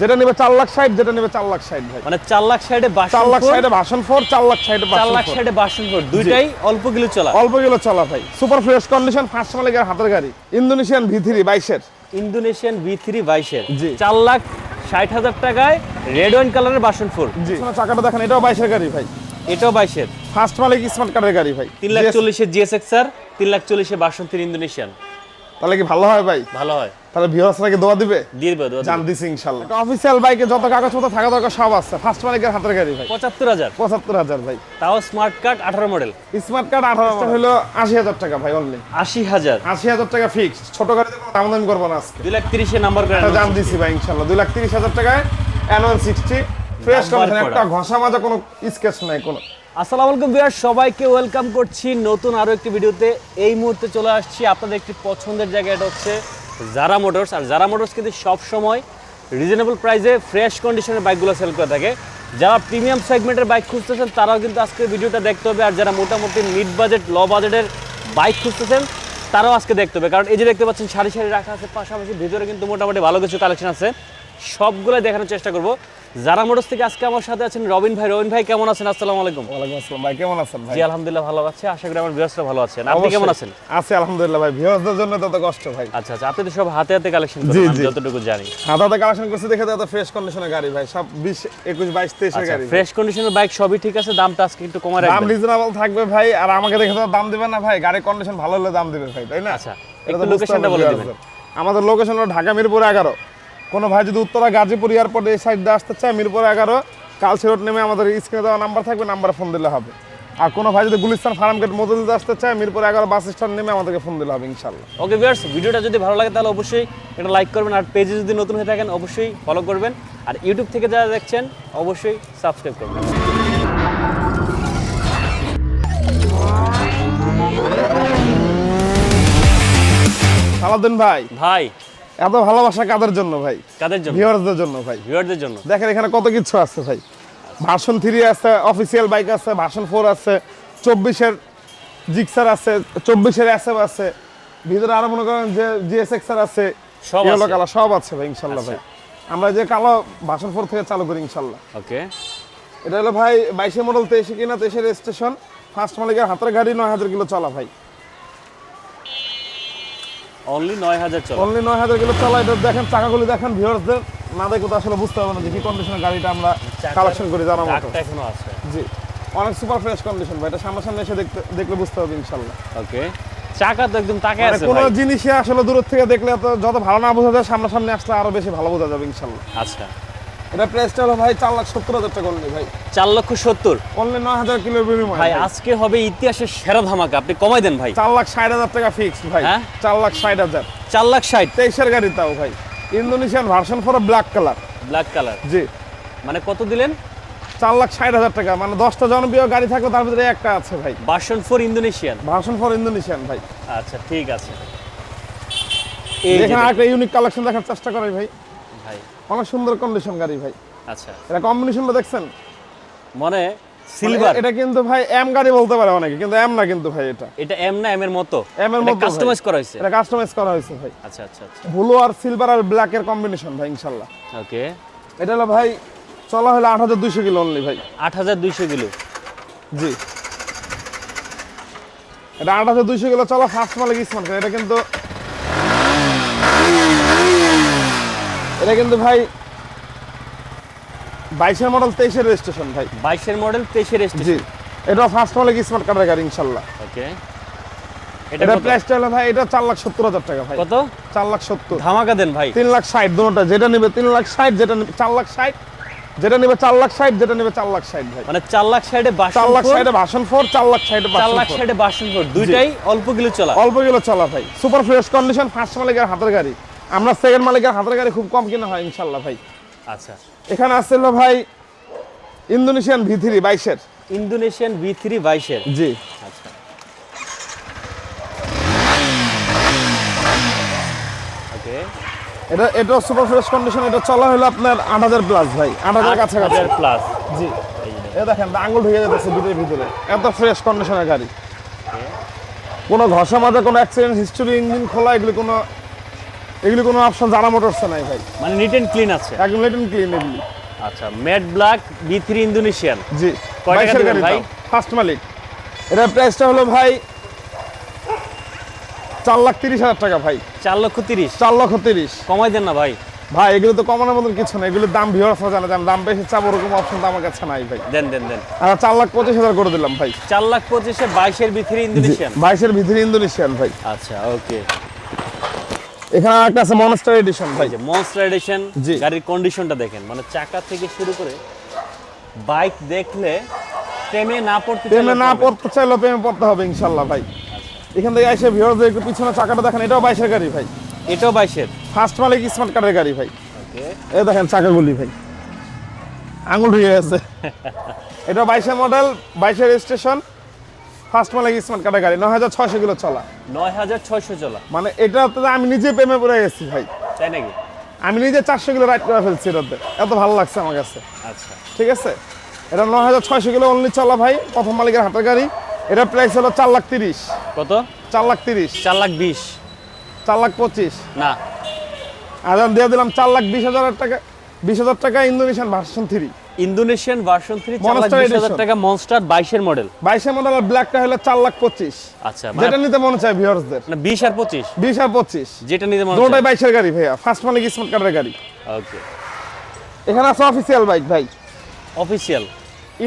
যেটা নেবে চার লাখ ষাট যেটা নেবে চার লাখ ষাট ভাই। মানে চার লাখ সাইডে চার লাখ বাসন ষাটে ভাষণ ফোর চার লাখ ষাটে চার লাখ সাইডে বাসন ফোর দুইটাই অল্প কিলো চলা। অল্প কিলো চলা ভাই। সুপার ফ্রেশ কন্ডিশন ফার্স্ট মালিকের হাতের গাড়ি। ইন্দোনেশিয়ান ভি থ্রি বাইশের। ইন্দোনেশিয়ান ভি থ্রি বাইশের। জি। চার লাখ ষাট হাজার টাকায় রেড ওয়াইন কালারের বাসন ফোর চাকাটা দেখেন এটাও বাইশের গাড়ি ভাই। এটাও বাইশের। ফার্স্ট মালিক স্মার্ট কার্ডের গাড়ি ভাই। তিন লাখ GS চল্লিশের জিএসএক্সআর তিন লাখ চল্লিশে বাসন্তীর ইন্দোনেশিয়ান তাহলে কি ভালো হয় ভাই? ভালো হয়। তাহলে ভিউয়ার্সরা কি দোয়া দিবে? দিয়ে দেবো দোয়া জান দিছি ইনশাল্লাহ। অফিসিয়াল বাইকে যত কাগজপত্র থাকা দরকার সব আছে। ফার্স্ট মালিকের হাতের গাড়ি ভাই। পঁচাত্তর হাজার। পঁচাত্তর হাজার ভাই। তাও স্মার্ট কার্ড আঠারো মডেল স্মার্ট কার্ড আঠারো হলো আশি হাজার টাকা ভাই অনলি আশি হাজার। আশি হাজার টাকা ফিক্সড ছোট গাড়িতে কোনো দাম দামি করব না আজকে। লাখ নাম্বার করে দিছি ভাই লাখ হাজার টাকায় one sixty fresh Number condition একটা ঘষা মাজা কোনো স্কেচ নাই কোনো। আসসালামু আলাইকুম বিয়ার সবাইকে ওয়েলকাম করছি নতুন আরও একটি ভিডিওতে এই মুহূর্তে চলে আসছি আপনাদের একটি পছন্দের জায়গা এটা হচ্ছে জারা মোটরস আর জারা মোটরস কিন্তু সবসময় রিজনেবল প্রাইসে ফ্রেশ কন্ডিশনের বাইকগুলো সেল করে থাকে। যারা প্রিমিয়াম সেগমেন্টের বাইক খুঁজতেছেন, তারাও কিন্তু আজকে ভিডিওটা দেখতে হবে। আর যারা মোটামুটি মিড বাজেট ল বাজেটের বাইক খুঁজতেছেন, তারাও আজকে দেখতে হবে। কারণ এই যে দেখতে পাচ্ছেন, সারি সারি রাখা আছে, পাশাপাশি ভিতরে কিন্তু মোটামুটি ভালো কিছু কালেকশন আছে। সবগুলো দেখানোর চেষ্টা করব। যারা মোটরস থেকে আজকে আমার সাথে আছেন রবিন ভাই। রবিন ভাই কেমন আছেন? আসসালামু আলাইকুম। ওয়ালাইকুম আসসালাম ভাই কেমন আছেন ভাই? জি আলহামদুলিল্লাহ ভালো আছে। আশা করি আমার বিয়াসরা ভালো আছেন। আপনি কেমন আছেন? আছি আলহামদুলিল্লাহ ভাই। ভিউয়ারদের জন্য তত কষ্ট ভাই। আচ্ছা আচ্ছা আপনি তো সব হাতে হাতে কালেকশন করেন আমি যতটুকু জানি। হাতাতে কালেকশন করছে দেখে তো ফ্রেশ কন্ডিশনের গাড়ি ভাই। সব বিশ একুশ বাইশ তেইশের আচ্ছা গাড়ি। ফ্রেশ কন্ডিশনের বাইক সবই ঠিক আছে দামটা আজকে একটু দাম রাখবেন। রিজনেবল থাকবে ভাই আর আমাকে দেখে তো দাম দিবেন না ভাই। গাড়ির কন্ডিশন ভালো হলে দাম দিবেন ভাই তাই না? আচ্ছা, তো একটু লোকেশনটা বলে দিবেন। আমাদের লোকেশন হলো ঢাকা মিরপুর এগারো। কোনো ভাই যদি উত্তরা গাজীপুর এয়ারপোর্ট এই সাইড দিয়ে আসতে চায় মিরপুর এগারো কালসি রোড নেমে আমাদের স্ক্রিনে দেওয়া নাম্বার থাকবে নাম্বারে ফোন দিলে হবে। আর কোনো ভাই যদি গুলিস্তান ফার্ম গেট মজুরিতে আসতে চায় মিরপুর এগারো বাস স্ট্যান্ড নেমে আমাদেরকে ফোন দিলে হবে ইনশাল্লাহ। ওকে ভিউয়ার্স ভিডিওটা যদি ভালো লাগে তাহলে অবশ্যই এটা লাইক করবেন আর পেজে যদি নতুন হয়ে থাকেন অবশ্যই ফলো করবেন। আর ইউটিউব থেকে যারা দেখছেন অবশ্যই সাবস্ক্রাইব করবেন। সালাদিন ভাই ভাই এত ভালোবাসা কাদের জন্য ভাই? কাদের জন্য? ভিউয়ার্সদের জন্য ভাই। ভিউয়ারদের জন্য। দেখেন এখানে কত কিছু আছে ভাই। ভার্সন থ্রি আছে অফিসিয়াল বাইক আছে ভার্সন ফোর আছে চব্বিশের জিক্সার আছে চব্বিশের এসএফ আছে ভিতরে আরও মনে করেন যে জিএসএক্সার আছে সব ইয়েলো আছে। কালার সব আছে ভাই ইনশাল্লাহ ভাই। আমরা যে কালো ভার্সন ফোর থেকে চালু করি ইনশাল্লাহ। ওকে। এটা হলো ভাই বাইশে মডেল তেইশে কিনা তেইশের স্টেশন ফার্স্ট মালিকের হাতের গাড়ি নয় হাজার কিলো চলা ভাই। অনলি নয় হাজার অনলি নয় হাজার কিলো চলা এটা দেখেন চাকাগুলি দেখেন ভিউয়ার্সদের না দেখো তো আসলে বুঝতে পারবেন যে কি কন্ডিশনের গাড়িটা আমরা কালেকশন করে জানার মতো। এখনও আছে। জি। অনেক সুপার ফ্রেশ কন্ডিশন ভাই এটা সামনাসামনি এসে দেখতে দেখলে বুঝতে হবে ইনশাল্লাহ। ওকে চাকা তো একদম তাকে মানে আছে কোনো জিনিসই আসলে দূর থেকে দেখলে যত ভালো না বোঝা যায় সামনাসামনি আসলে আরও বেশি ভালো বোঝা যাবে ইনশাল্লাহ। আচ্ছা। এটা প্রাইসটা হলো ভাই চার লাখ সত্তর হাজার টাকা অনলি ভাই। চার লক্ষ সত্তর? অনলি নয় হাজার কিলোর বিনিময় ভাই। আজকে হবে ইতিহাসের সেরা ধামাকা আপনি কমাই দেন ভাই। চার লাখ ষাট হাজার টাকা ফিক্সড ভাই। হ্যাঁ? চার লাখ ষাট হাজার। চার লাখ ষাট? তেইশের গাড়ি তাও ভাই। Indonesian version for black colour black colour জি। মানে কত দিলেন? চার লাখ ষাট হাজার টাকা। মানে দশটা জনপ্রিয় গাড়ি থাকবে তার ভিতরে একটা আছে ভাই। Version for Indonesian version for Indonesian ভাই। আচ্ছা ঠিক আছে। এখানে একটা ইউনিক কালেকশন দেখার চেষ্টা করি ভাই। ভাই অনেক সুন্দর কন্ডিশন গাড়ি ভাই। আচ্ছা। এটা কম্বিনেশনটা দেখছেন? মানে মানে সিলভার এটা কিন্তু ভাই এম গাড়ি বলতে পারে অনেকে কিন্তু এম না কিন্তু ভাই এটা। এটা এম না এম এর মতো? M এর মতো কাস্টমাইজ করা হয়েছে? এটা কাস্টমাইজ করা হয়েছে ভাই। আচ্ছা আচ্ছা আচ্ছা। ব্লু আর সিলভার আর ব্ল্যাক এর কম্বিনেশন ভাই ইনশাআল্লাহ ওকে এটা হলো ভাই চলা হলো আট হাজার দুইশো কিলো অনলি ভাই। আট হাজার দুইশো কিলো? জি। এটা আট হাজার দুইশো কিলো চলা ফার্স্ট মালিক স্মার্ট এটা কিন্তু এটা কিন্তু ভাই বাইশের মডেল তেইশের রেজিস্ট্রেশন ভাই। বাইশের মডেল তেইশের জি। এটা ফার্স্ট মালিক স্মার্ট কার্ডের গাড়ি ইনশাল্লাহ। ওকে এটা এটা প্রাইসটা হলো ভাই এটা চার লাখ সত্তর হাজার টাকা ভাই। কত? চার লাখ সত্তর। ধামাকা দেন ভাই। তিন লাখ ষাট দুটোটা যেটা নেবে তিন লাখ ষাট যেটা নেবে চার লাখ ষাট যেটা নেবে চার লাখ ষাট যেটা নেবে চার লাখ ষাট ভাই। মানে চার লাখ চার লাখ ফোর, ষাটে ভাষণ ফোর চার লাখ ষাটে চার লাখ ফোর দুইটাই অল্প কিলো চলা। অল্প কিলো চলা ভাই। সুপার ফ্রেশ কন্ডিশন ফার্স্ট মালিকের হাতের গাড়ি। আমরা সেকেন্ড মালিকের হাতের গাড়ি খুব কম কিনা হয় ইনশাল্লাহ ভাই। আচ্ছা। এখানে আসছিল ভাই ইন্দোনেশিয়ান ভি থ্রি বাইশের। ইন্দোনেশিয়ান ভি থ্রি বাইশের। জি। আচ্ছা। ওকে। এটা এটা সুপার ফ্রেশ কন্ডিশন এটা চলা হলো আপনার আট হাজার প্লাস ভাই আট হাজার কাছাকাছি। প্লাস জি। এ দেখেন আঙুল ঢুকে যাচ্ছে ভিতরে ভিতরে। এত ফ্রেশ কন্ডিশনের গাড়ি। কোনো ঘষা মাজা কোনো অ্যাক্সিডেন্ট হিস্টোরি ইঞ্জিন খোলা এগুলো কোনো এগুলি কোনো অপশন যারা মোটরসে নাই ভাই। মানে নিট অ্যান্ড ক্লিন আছে? একদম লেটেন ক্লিন এগুলি। আচ্ছা matte black B three Indonesian জি বাইশের গাড়ি ভাই? ফার্স্ট মালিক। এটার প্রাইসটা হলো ভাই চার লাখ তিরিশ হাজার টাকা ভাই। চার লক্ষ তিরিশ? চার লক্ষ তিরিশ। কমাই দেন না ভাই। ভাই এগুলো তো কমানোর মতন কিছু না এগুলোর দাম ভিওর জানা যান দাম বেশি চাপ ওরকম অপশন তো আমার কাছে নাই ভাই। দেন দেন দেন। আর চার লাখ পঁচিশ হাজার করে দিলাম ভাই। চার লাখ পঁচিশে বাইশের থ্রি ইন্দোনেশিয়ান বাইশের ভিতরে ইন্দোনেশিয়ান ভাই। আচ্ছা ওকে এখানে একটা আছে মনস্টার এডিশন ভাই। যে মনস্টার এডিশন। গাড়ির কন্ডিশনটা দেখেন। মানে চাকা থেকে শুরু করে বাইক দেখলে প্রেমে না পড়তে প্রেমে না পড়তে চাইলেও প্রেমে পড়তে হবে ইনশাল্লাহ ভাই। এখান থেকে এসে ভিওরদের একটু পিছনে চাকাটা দেখেন এটাও বাইশের গাড়ি ভাই। এটাও বাইশের? ফার্স্ট মালিক স্মার্ট কার্ডের গাড়ি ভাই। এই দেখেন চাকাগুলি ভাই। আঙুল ঢুকে গেছে। এটা বাইশের মডেল বাইশের স্টেশন ফার্স্ট মালিক স্মার্ট কার্ডের গাড়ি নয় হাজার ছয়শো কিলো চলা। নয় হাজার ছয়শো চলা। মানে এটাতে আমি নিজে প্রেমে পড়ে গেছি ভাই। তাই নাকি? আমি নিজে চারশো কিলো রাইড করে ফেলছি এটাতে। এত ভালো লাগছে আমার কাছে। আচ্ছা। ঠিক আছে? এটা নয় হাজার ছয়শো কিলো অনলি চলা ভাই প্রথম মালিকের হাতের গাড়ি। এটার প্রাইস হলো চার লাখ তিরিশ। কত? চার লাখ তিরিশ। চার লাখ বিশ। চার লাখ পঁচিশ। না। আর দিয়ে দিলাম চার লাখ বিশ হাজার টাকা বিশ হাজার টাকা Indonesian version three Indonesian version three চার লাখ Monster বিশ হাজার edition। টাকা মনস্টার বাইশের মডেল বাইশের মডেল আর ব্ল্যাকটা হলো চার লাখ পঁচিশ। আচ্ছা যেটা মানে নিতে মনে চায় ভিউয়ার্সদের না বিশ আর পঁচিশ। বিশ আর পঁচিশ। যেটা নিতে মনে দুটোই বাইশের গাড়ি ভাইয়া। ফার্স্ট মালিক স্মার্ট কার্ডের গাড়ি? ওকে এখানে আছে অফিসিয়াল বাইক ভাই। অফিসিয়াল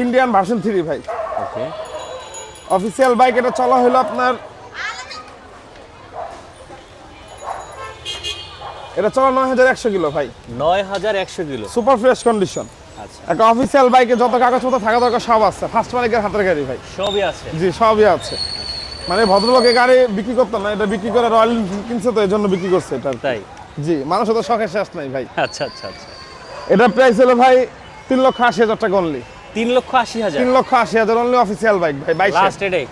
ইন্ডিয়ান ভার্সন থ্রি ভাই। ওকে অফিসিয়াল বাইক এটা চলা হলো আপনার এটা চলা নয় হাজার একশো কিলো ভাই। নয় হাজার একশো কিলো। সুপার ফ্রেশ কন্ডিশন একটা অফিসিয়াল বাইকে যত কাগজপত্র থাকা দরকার সব আছে। ফার্স্ট মালিকের হাতের গাড়ি ভাই। সবই আছে। জি সবই আছে। মানে ভদ্রলোকে গাড়ি বিক্রি করতো না এটা বিক্রি করে রয়্যাল কিনছে তো এই জন্য বিক্রি করছে এটা তাই? জি মানুষ তো শখের শেষ নাই ভাই। আচ্ছা আচ্ছা আচ্ছা। এটা প্রাইস হলো ভাই তিন লক্ষ আশি হাজার টাকা অনলি তিন লক্ষ আশি হাজার। তিন লক্ষ আশি হাজার অনলি অফিসিয়াল বাইক ভাই বাইশ। লাস্ট এটাই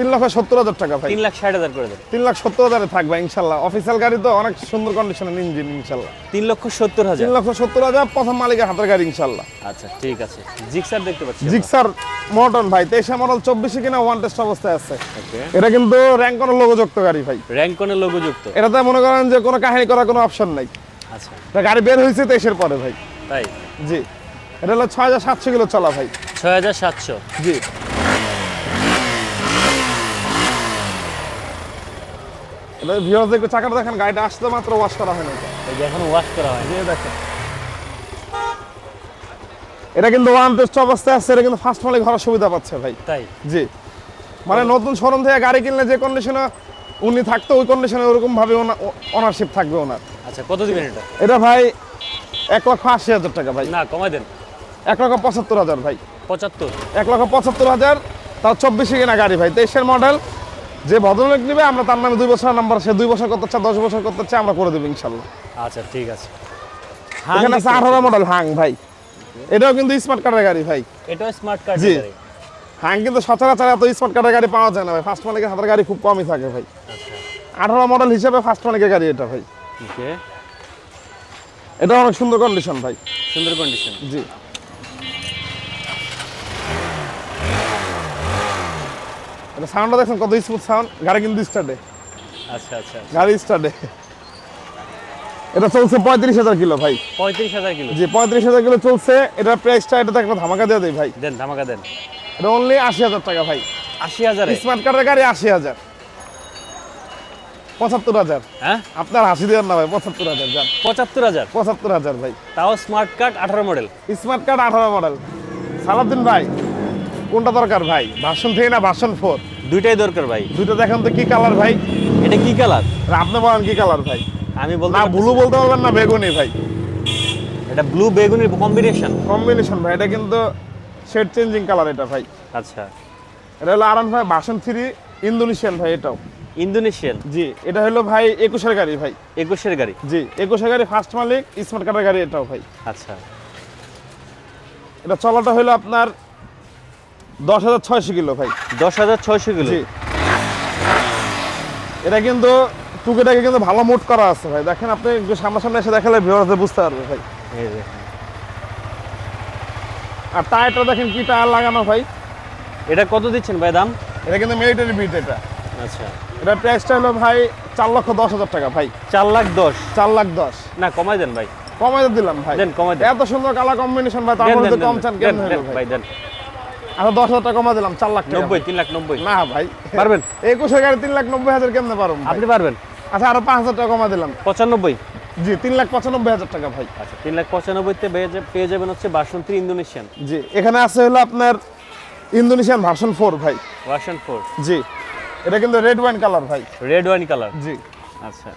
তিন লক্ষ সত্তর হাজার টাকা ভাই। তিন লাখ ষাট হাজার করে দেন। তিন লাখ সত্তর হাজারে থাকবে ইনশাল্লাহ। অফিসিয়াল গাড়ি তো অনেক সুন্দর কন্ডিশনের ইঞ্জিন ইনশাল্লাহ। তিন লক্ষ সত্তর হাজার। তিন লক্ষ সত্তর হাজার প্রথম মালিকের হাতের গাড়ি ইনশাল্লাহ। আচ্ছা ঠিক আছে। জিক্সার দেখতে পাচ্ছি জিক্সার মডন ভাই তেইশে মডেল চব্বিশে কিনা ওয়ান টেস্ট অবস্থায় আছে। এটা কিন্তু র্যাঙ্ক কোনো লোগযুক্ত গাড়ি ভাই। র্যাঙ্কনের লোগো যুক্ত এটাতে মনে করেন যে কোনো কাহিনী করার কোনো অপশন নাই। আচ্ছা। গাড়ি বের হয়েছে তেইশের পরে ভাই। তাই? জি। এটা হলো ছয় হাজার সাতশো কিলো চলা ভাই। ছয় হাজার সাতশো। জি। এটা ভিউয়ার্স দেখবে চাকাটা দেখেন গাড়িটা আসতে মাত্র ওয়াশ করা হয় না এটা। এই যে এখন ওয়াশ করা হয়। দেখেন। এটা কিন্তু ওয়ান টেস্ট অবস্থায় আছে এটা কিন্তু ফার্স্ট মালিক হওয়ার সুবিধা পাচ্ছে ভাই। তাই? জি। মানে নতুন শোরুম থেকে গাড়ি কিনলে যে কন্ডিশনে উনি থাকতো ওই কন্ডিশনে ওরকম ভাবে ওনারশিপ থাকবে ওনার। আচ্ছা কত দিবেন এটা? এটা ভাই এক লক্ষ আশি হাজার টাকা ভাই। না কমাই দেন। এক লক্ষ পঁচাত্তর হাজার ভাই। পঁচাত্তর? এক লক্ষ পঁচাত্তর হাজার তাও চব্বিশে কিনা গাড়ি ভাই। তেইশের মডেল যে ভদ্রলোক নেবে আমরা তার নামে দুই বছর নাম্বার সে দুই বছর করতে চায় দশ বছর করতে চায় আমরা করে দেবো ইনশাল্লাহ। আচ্ছা ঠিক আছে। এখানে আছে আঠারো মডেল হাং ভাই। এটাও কিন্তু স্মার্ট কার্ডের গাড়ি ভাই। এটাও স্মার্ট কার্ড জি। হাং কিন্তু সচরাচর এত স্মার্ট কার্ডের গাড়ি পাওয়া যায় না ভাই। ফার্স্ট মালিকের হাতের গাড়ি খুব কমই থাকে ভাই। আচ্ছা। আঠারো মডেল হিসেবে ফার্স্ট মালিকের গাড়ি এটা ভাই। ওকে এটা অনেক সুন্দর কন্ডিশন ভাই। সুন্দর কন্ডিশন জি। এটা সাউন্ডটা দেখছেন কত স্মুথ সাউন্ড গাড়ি কিন্তু স্টার্টে আচ্ছা আচ্ছা গাড়ি স্টার্টে এটা চলছে পঁয়ত্রিশ হাজার কিলো ভাই। পঁয়ত্রিশ হাজার কিলো। জি পঁয়ত্রিশ হাজার কিলো চলছে। এটার প্রাইসটা এটা একটা ধামাকা দিয়ে দেয় ভাই। দেন ধামাকা দেন। এটা অনলি আশি হাজার টাকা ভাই। আশি হাজারে? স্মার্ট কার্ডের গাড়ি আশি হাজার। পঁচাত্তর হাজার। হ্যাঁ? আপনার হাসি দেওয়ার না ভাই পঁচাত্তর হাজার যান। পঁচাত্তর হাজার? পঁচাত্তর হাজার ভাই। তাও স্মার্ট কার্ড আঠারো মডেল স্মার্ট কার্ড আঠারো মডেল সালাউদ্দিন ভাই কোনটা দরকার ভাই? ভার্সন থ্রি না ভার্সন ফোর দুইটাই দরকার ভাই। দুইটা দেখেন তো কি কালার ভাই? এটা কি কালার আপনি বলেন কি কালার ভাই? আমি বলতে না ব্লু বলতে পারবেন না বেগুনি ভাই। এটা ব্লু বেগুনির কম্বিনেশন কম্বিনেশন ভাই এটা কিন্তু শেড চেঞ্জিং কালার এটা ভাই। আচ্ছা। এটা হলো আরান ভাই ভার্সন থ্রি ইন্দোনেশিয়ান ভাই এটাও। ইন্দোনেশিয়ান জি এটা হলো ভাই একুশের গাড়ি ভাই। একুশের গাড়ি? জি একুশের গাড়ি ফার্স্ট মালিক স্মার্ট কার্ডের গাড়ি এটাও ভাই। আচ্ছা। এটা চলাটা হলো আপনার দশ হাজার ছয়শো কিলো ভাই। দশ হাজার ছয়শো কিলো? এটা কিন্তু টুকিটাকে কিন্তু ভালো মুড করা আছে ভাই। দেখেন আপনি একটু সামনাসামনি এসে দেখালে ভিউয়ারতে বুঝতে পারবে ভাই। আর টায়ারটা দেখেন কি টায়ার লাগানো ভাই। এটা কত দিচ্ছেন ভাই দাম? এটা কিন্তু মিলিটারি বিট এটা। আচ্ছা। এটা প্রাইসটা হলো ভাই চার লক্ষ দশ হাজার টাকা ভাই। চার লাখ দশ? চার লাখ দশ। না কমাই দেন ভাই। কমাই দিলাম ভাই। দেন, কমাই দেন। এত সুন্দর কালার কম্বিনেশন ভাই তারপরে তো কম চান কেন ভাই দেন। আচ্ছা দশ হাজার টাকা কমা দিলাম চার লাখ নব্বই তিন লাখ নব্বই। না ভাই পারবেন? একুশে গাড়ি তিন লাখ নব্বই হাজার কেমনে পারব ভাই? আপনি পারবেন? আচ্ছা আরও পাঁচ হাজার টাকা কমা দিলাম। পঁচানব্বই? জি তিন লাখ পঁচানব্বই হাজার টাকা ভাই। আচ্ছা তিন লাখ পঁচানব্বইতে পেয়ে যাবেন হচ্ছে বাসন্তী ইন্দোনেশিয়ান। জি এখানে আছে হলো আপনার ইন্দোনেশিয়ান ভার্সন ফোর ভাই। ওয়াশন ফোর। জি এটা কিন্তু রেড ওয়াইন কালার ভাই। রেড ওয়াইন কালার জি। আচ্ছা।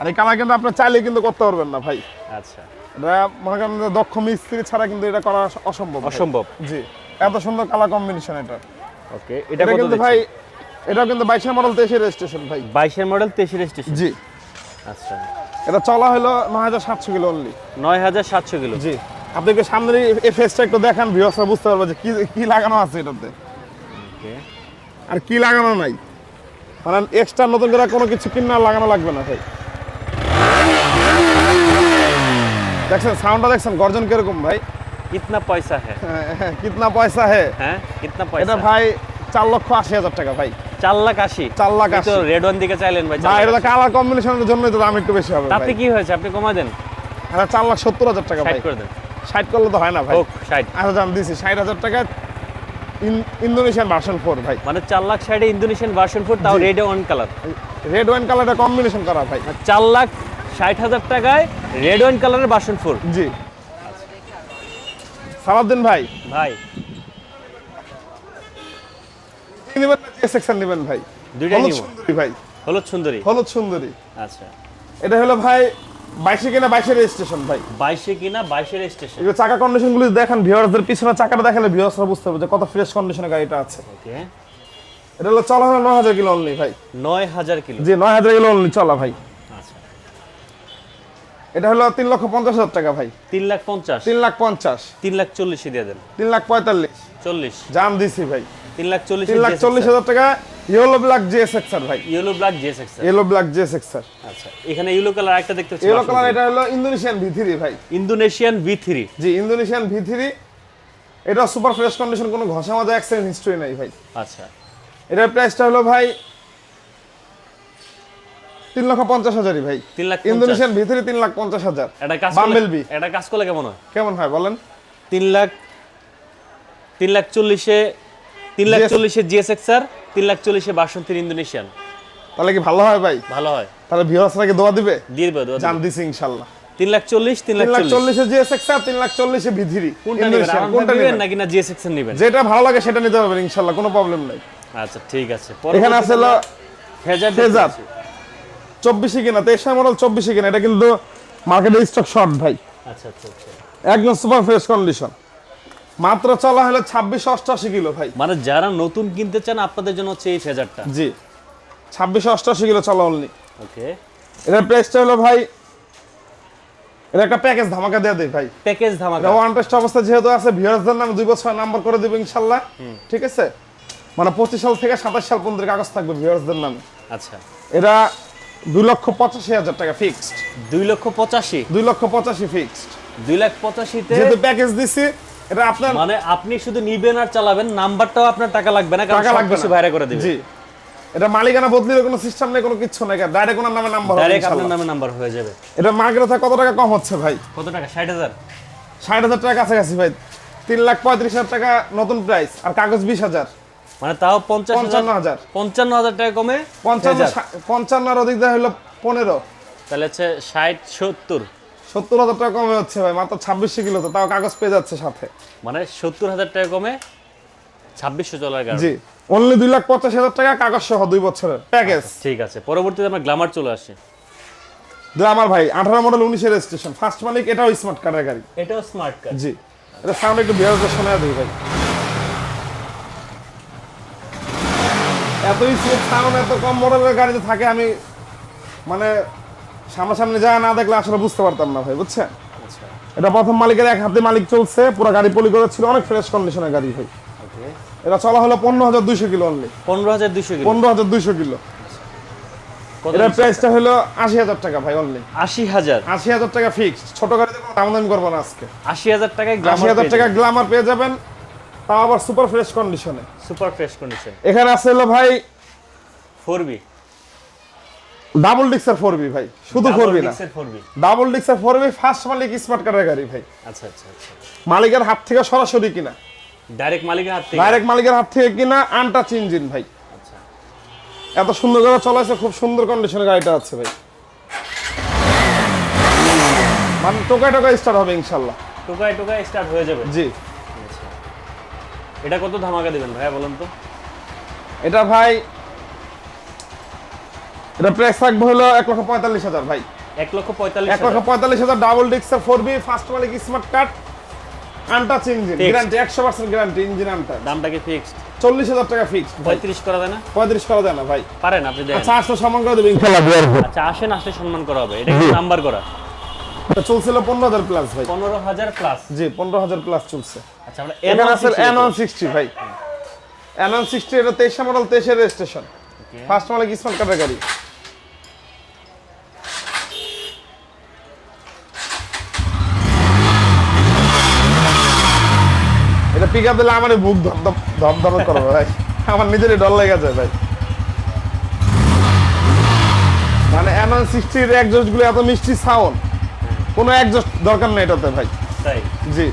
আর এই কালার কিন্তু আপনার চাইলে কিন্তু করতে পারবেন না ভাই। আচ্ছা। এটা মনে করেন দক্ষ মিস্ত্রি ছাড়া কিন্তু এটা করা অসম্ভব অসম্ভব। জি। এত সুন্দর কালার কম্বিনেশন এটা। ওকে এটা কিন্তু ভাই এটা কিন্তু বাইশের মডেল তেইশের রেজিস্ট্রেশন ভাই। বাইশের মডেল তেইশের স্টেশন জি। আচ্ছা। এটা চলা হলো নয় হাজার সাতশো কিলো অনলি নয় হাজার সাতশো কিলো? জি। আপনি কি সামনের এই- ফেসটা একটু দেখান ভিউসরা বুঝতে পারবে যে কি কি লাগানো আছে এটাতে। ওকে। আর কি লাগানো নাই? মানে এক্সট্রা নতুন করে কোনো কিছু কিনা লাগানো লাগবে না ভাই। দেখছেন সাউন্ডটা দেখছেন গর্জন কীরকম ভাই? কিতনা পয়সা হ্যাঁ কিতনা পয়সা হ্যাঁ কিতনা এটা ভাই চার লক্ষ আশি হাজার টাকা ভাই। চার লাখ আশি? চার লাখ তো আশি। রেড ওয়ান দিকে চাইলেন ভাই না এটা কালার কম্বিনেশনের জন্যই তো দাম একটু বেশি হবে তাতে কি হয়েছে? আপনি কমাই দেন। এটা চার লাখ সত্তর হাজার টাকা ভাই। করে দেন। ষাট করলে তো হয় না ভাই। হোক ষাট। আচ্ছা দাম দিছি। ষাট হাজার টাকা ইন্দোনেশিয়ান ভার্সন ফোর ভাই। মানে চার লাখ ষাটে ইন্দোনেশিয়ান ভার্সন ফোর তাও red wine colour red wine কালারটা কম্বিনেশন করা ভাই। চার লাখ ষাট হাজার টাকায় রেড ওয়ান কালারের ভার্সন ফোর জি। সালাউদ্দিন ভাই। ভাই। নেবেন যে সেকশন নেবেন ভাই? দুইটাই নিব। ভাই। হলুদ সুন্দরী? হলুদ সুন্দরী। আচ্ছা। এটা হলো ভাই বাইশে কিনা বাইশের রেজিস্ট্রেশন ভাই। বাইশে কিনা বাইশের স্টেশন এগুলো চাকা কন্ডিশন গুলি দেখেন ভিউয়ারদের পিছনে চাকাটা দেখালে ভিউয়ার্সরা বুঝতে পারবে যে কত ফ্রেশ কন্ডিশনে গাড়িটা আছে। ওকে। এটা হলো চলা হলো নয় হাজার কিলো অনলি ভাই। নয় হাজার কিলো। জি নয় হাজার কিলো অনলি চলা ভাই। এটা হলো তিন লক্ষ পঞ্চাশ হাজার টাকা ভাই। তিন লাখ পঞ্চাশ। তিন লাখ পঞ্চাশ। তিন লাখ চল্লিশে দিয়ে দেন। তিন লাখ পঁয়তাল্লিশ। চল্লিশ। জান দিছি ভাই। তিন লাখ চল্লিশ তিন লাখ চল্লিশ হাজার টাকা ইয়েলো ব্ল্যাক জিএস এক্সার ভাই। Yellow black Gixxer yellow black Gixxer আচ্ছা এখানে ইয়েলো কালার একটা দেখতে পাচ্ছি ইয়েলো কালার এটা হলো ইন্দোনেশিয়ান ভি থ্রি ভাই। ইন্দোনেশিয়ান ভি থ্রি জি ইন্দোনেশিয়ান ভি থ্রি এটা সুপার ফ্রেশ কন্ডিশন কোনো ঘষা মাজা অ্যাক্সিডেন্ট হিস্ট্রি নাই ভাই। আচ্ছা। এটার প্রাইসটা হলো ভাই তিন লক্ষ পঞ্চাশ হাজারই ভাই। তিন লাখ ইন্দোনেশিয়ান ভি থ্রি তিন লাখ পঞ্চাশ হাজার। এটা কাজ বাম্বেল বি। এটা কাজ করলে কেমন হয়? কেমন হয় বলেন? তিন লাখ তিন লাখ চল্লিশে তিন লাখ চল্লিশে জিএস এক্সার তিন লাখ চল্লিশে বাসন্তীর ইন্দোনেশিয়ান। তাহলে কি ভালো হয় ভাই? ভালো হয়। তাহলে ভিউয়ার্সরা কি দোয়া দিবে? দিয়ে দেবে দোয়া জান দিছি ইনশাল্লাহ। তিন লাখ চল্লিশ তিন লাখ চল্লিশ। চল্লিশে জিএস এক্সার তিন লাখ চল্লিশে ভি থ্রি কোনটা নেবেন নাকি না জিএস এক্সার নেবেন? যেটা ভালো লাগে সেটা নিতে পারবেন ইনশাল্লাহ কোনো প্রবলেম নাই। আচ্ছা ঠিক আছে। এখানে আছে ফেজার ফেজার। চব্বিশে কিনা তেইশে মডেল চব্বিশে কিনা এটা কিন্তু মার্কেটে স্টক শর্ট ভাই। আচ্ছা আচ্ছা আচ্ছা। একদম সুপার ফ্রেশ কন্ডিশন মাত্র চলা হলো ছাব্বিশ অষ্টআশি কিলো ভাই। মানে যারা নতুন কিনতে চান আপনাদের জন্য হচ্ছে এই ফেজারটা। জি। ছাব্বিশ অষ্টআশি কিলো চলা অনলি ওকে। এটার প্রাইসটা হলো ভাই এটা একটা প্যাকেজ ধামাকা দেয় ভাই। প্যাকেজ ধামাকা। এটা ওয়ান টেস্ট অবস্থা যেহেতু আছে ভিউয়ার্সদের নামে দুই বছর নাম্বার করে দেবো ইনশাল্লাহ। ঠিক আছে? মানে পঁচিশ সাল থেকে সাতাশ সাল পর্যন্ত কাগজ থাকবে ভিউয়ার্সদের নামে। আচ্ছা। এটা দুই লক্ষ পঁচাশি হাজার টাকা ফিক্সড দুই লক্ষ পঁচাশি? দুই লক্ষ পঁচাশি ফিক্সড দুই লাখ পঁচাশিতে? যেহেতু প্যাকেজ দিছি এটা আপনার মানে আপনি শুধু নিবেন আর চালাবেন নাম্বারটাও আপনার টাকা লাগবে না টাকা লাগবে। বাইরে করে দিবে। জি। এটা মালিকানা বদলির কোনো সিস্টেম নেই কোনো কিছু নেই। ডাইরেক্ট ওনার নামে নাম্বার ডাইরেক্ট আপনার নামে নাম্বার হয়ে যাবে। এটা মার্কেটে কত টাকা কম হচ্ছে ভাই? কত টাকা? ষাট হাজার? ষাট হাজার টাকা কাছাকাছি ভাই। তিন লাখ পঁয়ত্রিশ হাজার টাকা নতুন প্রাইস আর কাগজ বিশ হাজার। মানে তাও পঞ্চাশ পঞ্চান্ন হাজার। হাজার পঞ্চান্ন হাজার টাকা কমে পঞ্চান্ন পঞ্চান্ন আর অধিক হলো পনেরো। তাহলে হচ্ছে ষাট সত্তর। সত্তর হাজার টাকা কমে হচ্ছে ভাই মাত্র ছাব্বিশশো কিলো তো তাও কাগজ পেয়ে যাচ্ছে সাথে। মানে সত্তর হাজার টাকা কমে ছাব্বিশশো চলার গাড়ি জি অনলি দুই লাখ পঞ্চাশ হাজার টাকা কাগজ সহ দুই বছরের প্যাকেজ ঠিক আছে পরবর্তীতে আমরা গ্লামার চলে আসি। আমার ভাই আঠারো মডেল উনিশের রেজিস্ট্রেশন ফার্স্ট মালিক এটাও স্মার্ট কারের গাড়ি। এটাও স্মার্ট কার জি এটা সাউন্ড একটু বিয়ার শোনা দিই ভাই। এত স্মুথ সাউন্ড এত কম মডেলের গাড়িতে থাকে আমি মানে সামনাসামনি যা না দেখলে আসলে বুঝতে পারতাম না ভাই বুঝছেন? আচ্ছা। এটা প্রথম মালিকের এক হাতে মালিক চলছে পুরো গাড়ি পলি করে ছিল অনেক ফ্রেশ কন্ডিশনের গাড়ি ভাই। এটা চলা হলো পনেরো হাজার দুইশো কিলো অনলি পনেরো হাজার দুশো কিলো। পনেরো হাজার দুইশো কিলো। এটার প্রাইসটা হলো আশি হাজার টাকা ভাই অনলি আশি হাজার? আশি হাজার টাকা ফিক্সড ছোট গাড়িতে কোনো দাম দামি করব না আজকে। আশি হাজার টাকায় আশি হাজার টাকা গ্লামার পেয়ে যাবেন। তাও আবার সুপার ফ্রেশ কন্ডিশনে সুপার ফ্রেশ কন্ডিশন এখানে আছে হলো ভাই ফোর বি ডাবল ডিক্সের ফোর বি ভাই শুধু ফোর বি না। ফোর বি ডাবল ডিক্সের ফোর বি ফার্স্ট মালিক স্মার্ট কার্ডের গাড়ি ভাই। আচ্ছা আচ্ছা আচ্ছা। মালিকের হাত থেকে সরাসরি কিনা। ডাইরেক্ট মালিকের হাত থেকে? ডাইরেক্ট মালিকের হাত থেকে কিনা আনটাচ ইঞ্জিন ভাই। আচ্ছা। এত সুন্দর করে চলাইছে খুব সুন্দর কন্ডিশনের গাড়িটা আছে ভাই। মানে টোকায় টোকায় স্টার্ট হবে ইনশাল্লাহ। টোকায় টোকায় স্টার্ট হয়ে যাবে। জি। এটা কত ধামাকা দিবেন ভাইয়া বলেন তো? এটা ভাই এটা প্রাইস থাকবে হলো এক লক্ষ পঁয়তাল্লিশ হাজার ভাই। এক লক্ষ পঁয়তাল্লিশ এক লক্ষ পঁয়তাল্লিশ হাজার ডাবল ডিক্সের ফোর বি ফার্স্ট মালিক smart card untouch engine guarantee একশো পার্সেন্ট গ্যারান্টি ইঞ্জিন আনটাচ দামটা কি ফিক্সড চল্লিশ হাজার টাকা ফিক্সড ভাই। পঁয়ত্রিশ করা যায় না? পঁয়ত্রিশ করা যায় না ভাই। পারেন আপনি দেন। আচ্ছা আসলে সম্মান করে দেবে ইনশাল্লাহ আচ্ছা আসেন আসলে সম্মান করা হবে। এটা কি নাম্বার করা? চলছিল পনেরো হাজার প্লাস ভাই। পনেরো হাজার প্লাস জি পনেরো হাজার প্লাস চলছে। আচ্ছা এখানে আছে N160 এন ওয়ান সিক্সটি ভাই। এন ওয়ান সিক্সটি এটা তেইশে মডেল তেইশের রেজিস্ট্রেশন ফার্স্ট স্মার্ট কার্ডের গাড়ি? এটা পিক আপ দিলে আমার বুক ধম ধম ধম করবে ভাই। আমার নিজেরই ডর লেগে যায় ভাই। মানে ওয়ান সিক্সটির একজস্টগুলো এত মিষ্টি সাউন্ড কোনো একজস্ট দরকার নেই এটাতে ভাই। তাই? জি।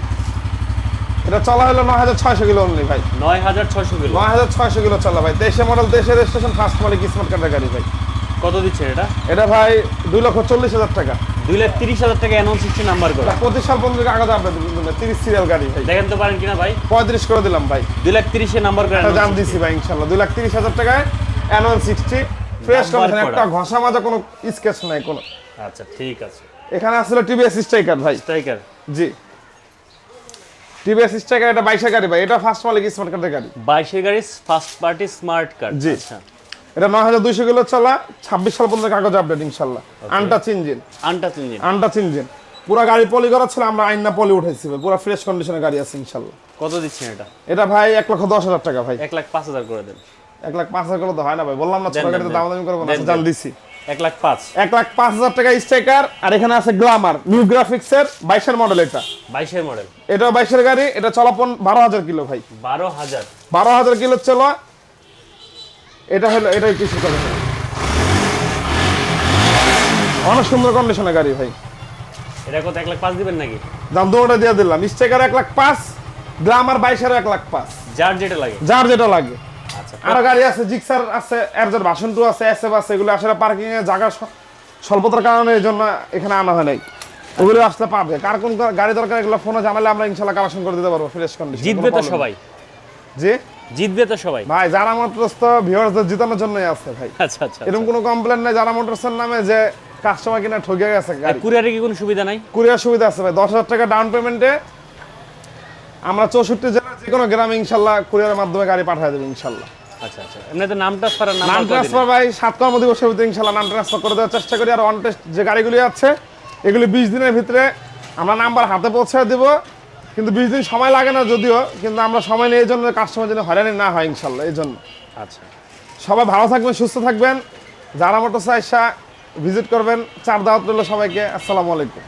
এটা চলা হলো নয় হাজার ছয়শো কিলো অনলি ভাই। নয় হাজার ছয়শো কিলো? নয় হাজার ছয়শো কিলো চলা ভাই। তেইশে মডেল তেইশে রেজিস্ট্রেশন ফার্স্ট মালিক স্মার্ট কার্ডের গাড়ি ভাই? কত দিচ্ছেন এটা? এটা ভাই দুই লক্ষ চল্লিশ হাজার টাকা। দুই লাখ তিরিশ হাজার টাকা এন সিক্সটি নাম্বার করে। পঁচিশ সাল পর্যন্ত কাগজ আপনাদের তিরিশ সিরিয়াল গাড়ি ভাই। দেখেন তো পারেন কিনা ভাই। পঁয়ত্রিশ করে দিলাম ভাই। দুই লাখ তিরিশে নাম্বার করে দাম দিছি ভাই ইনশাল্লাহ। দুই লাখ তিরিশ হাজার টাকায় N one sixty fresh condition একটা ঘষা মাজা কোনো স্কেচ নাই কোনো। আচ্ছা ঠিক আছে। এখানে আসলে টিভিএস স্ট্রাইকার ভাই। স্ট্রাইকার জি। টিভিএস স্ট্রাইকার এটা বাইশে গাড়ি ভাই। এটা ফার্স্ট মালিক স্মার্ট কার্ডের গাড়ি। বাইশের গাড়ি ফার্স্ট পার্টি স্মার্ট কার্ড জি। আচ্ছা। এটা নয় হাজার দুইশো কিলো চলা ছাব্বিশ সাল পর্যন্ত কাগজ আপডেট ইনশাল্লাহ। Untouch engine untouch engine untouch engine পুরো গাড়ি পলি করা ছিল আমরা আইনা পলি উঠাইছি পুরো ফ্রেশ কন্ডিশনের গাড়ি আছে ইনশাল্লাহ। কত দিচ্ছেন এটা? এটা ভাই এক লক্ষ দশ হাজার টাকা ভাই। এক লাখ পাঁচ হাজার করে দেন। এক লাখ পাঁচ হাজার করে তো হয় না ভাই। বললাম না ছোট গাড়িতে দাম দামি করব না দেন। দিছি। এক লাখ পাঁচ। এক লাখ পাঁচ হাজার টাকা স্ট্রাইকার আর এখানে আছে গ্লামার নিউ গ্রাফিক্সের বাইশের মডেল এটা। বাইশের মডেল। এটাও বাইশের গাড়ি এটা চলা বারো হাজার কিলো ভাই। বারো হাজার। বারো হাজার কিলো চলো এটা হলো এটাই কিছু করে অনেক সুন্দর কন্ডিশনের গাড়ি ভাই। এটা কত এক লাখ পাঁচ দিবেন নাকি? দাম দুটোটা দিয়ে দিলাম। স্ট্রাইকার এক লাখ পাঁচ গ্লামার বাইশের এক লাখ পাঁচ। যার যেটা লাগে। যার যেটা লাগে। আচ্ছা আরও গাড়ি আছে জিক্সার আছে এরজার ভাষণ টু আছে এসএফ আছে এগুলো আসলে পার্কিং এ জায়গা স্বল্পতার কারণে এই জন্য এখানে আনা হয় নাই। ওগুলো আসলে পাবে। কার কোন গাড়ি দরকার এগুলো ফোনে জানালে আমরা ইনশাল্লাহ কালেকশন করে দিতে পারব ফ্রেশ কন্ডিশন জিতবে তো সবাই। জি? জিতবে তো সবাই। ভাই যারা মোটরস তো জিতানোর জন্যই আছে ভাই। আচ্ছা আচ্ছা এরকম কোনো কমপ্লেন নাই যারা মোটরসের নামে যে কাস্টমার কিনা ঠকে গেছে গাড়ি। কুরিয়ারে কি কোনো সুবিধা নাই? কুরিয়ার সুবিধা আছে ভাই দশ হাজার টাকা ডাউন পেমেন্টে আমরা চৌষট্টি জেলার যে কোনো গ্রামে ইনশাল্লাহ কুরিয়ারের মাধ্যমে গাড়ি পাঠিয়ে দেবো ইনশাল্লাহ। আচ্ছা আচ্ছা। নাম ট্রান্সফার নাম ট্রান্সফার ভাই সাত কর্মদিবসের ভিতরে ইনশাল্লাহ নাম ট্রান্সফার করে দেওয়ার চেষ্টা করি। আর অন টেস্ট যে গাড়িগুলি আছে এগুলি বিশ দিনের ভিতরে আমরা নাম্বার হাতে পৌঁছে দেবো। কিন্তু বিশ দিন সময় লাগে না যদিও কিন্তু আমরা সময় নিয়ে এই জন্য কাস্টমার যেন হয়রানি না হয় ইনশাল্লাহ এই জন্য। আচ্ছা। সবাই ভালো থাকবেন সুস্থ থাকবেন। যারা মোটর সাইসা ভিজিট করবেন চার দাওয়াত রইল সবাইকে। আসসালামু আলাইকুম।